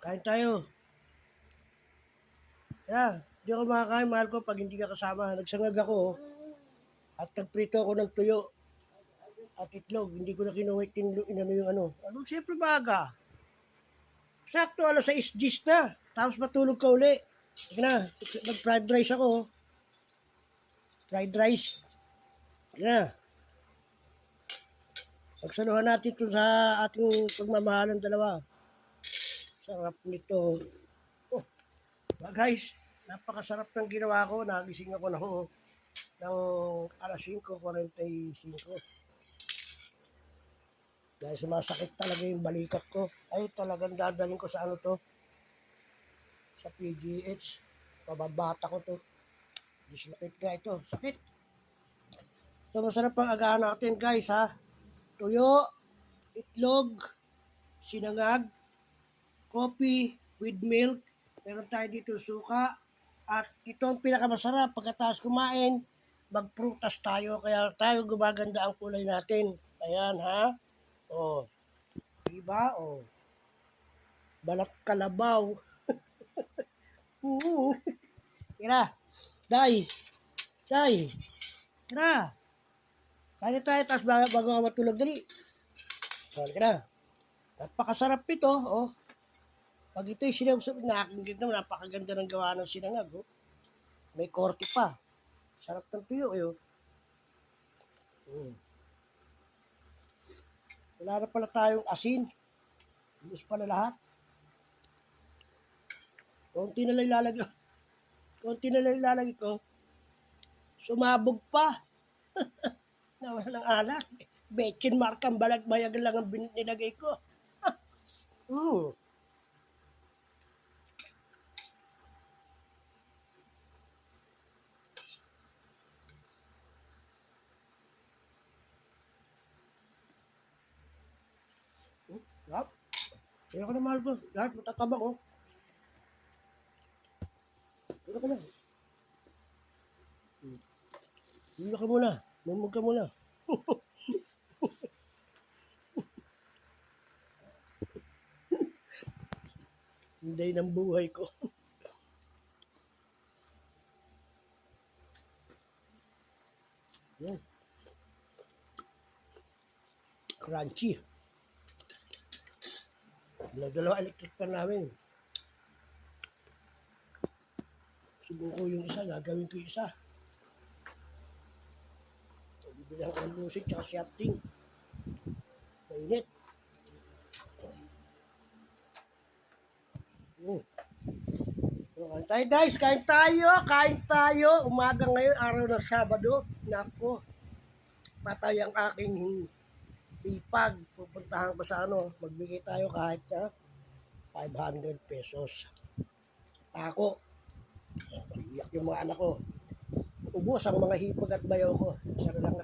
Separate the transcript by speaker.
Speaker 1: Kain tayo. Yeah, hindi ako makakain, mahal ko, pag hindi ka kasama. Nagsangag ako, oh. At nagprito ako ng tuyo. At itlog, hindi ko na yung, inano yung ano. Ano, siyempre baga. Sakto, alas 6 gis na. Tapos matulog ka uli. Sige na, mag-fried rice ako. Fried rice. Sige na. Pagsaluhan natin ito sa ating pagmamahal dalawa. Sarap nito. Oh, guys, napakasarap ng ginawa ko. Nagising ako ng, ng alas 5.45. Dahil sumasakit talaga yung balikat ko. Ay, talagang dadalhin ko sa ano to. Sa PGH. Pababata ko to. Dislocate nga ito. Sakit. So, masarap ang agahan natin guys ha. Tuyo, itlog, sinangag, coffee with milk. Meron tayo dito suka. At ito ang pinakamasarap. Pagkatapos kumain, magprutas tayo. Kaya tayo gumaganda ang kulay natin. Ayan ha. O. Diba? O. Balat kalabaw. Oo. Tira. Day. Day. Tira. Kaya tayo, tapos bago, bago matulog, dali. O, na. Napakasarap ito, oh. Pag ito'y sinangag, nakakingit naman, napakaganda ng gawa ng sinangag, oh. May korte pa. Sarap ng tuyo, eh, oh. Mm. Wala na pala tayong asin. Ubus pala lahat. Konti na lang ilalagay. Konti na lang ilalagay ko. Sumabog pa. Nawala ng alak. Bechin markang balag-bayag lang ang nilagay ko. mm. Kaya ko na mahal ko. Lahat matatabak oh. Ko na. Hmm. Hula ka muna. Mumug ka muna. Hindi ng buhay ko. Yan. Crunchy. Dalawa electric pan namin. Subuko yung isa, gagawin ko yung isa. Bibilang ko ng lusik tsaka shafting. Mainit. Mm. So, kain tayo guys, kain tayo, kain tayo. Umaga ngayon, araw ng Sabado. Nako, patay ang aking ipag. Pupuntahan ko sa ano, magbigay tayo kahit sa 500 pesos. Ako, iyak yung mga anak ko. Ubos ang mga hipag at bayaw ko. Isa na lang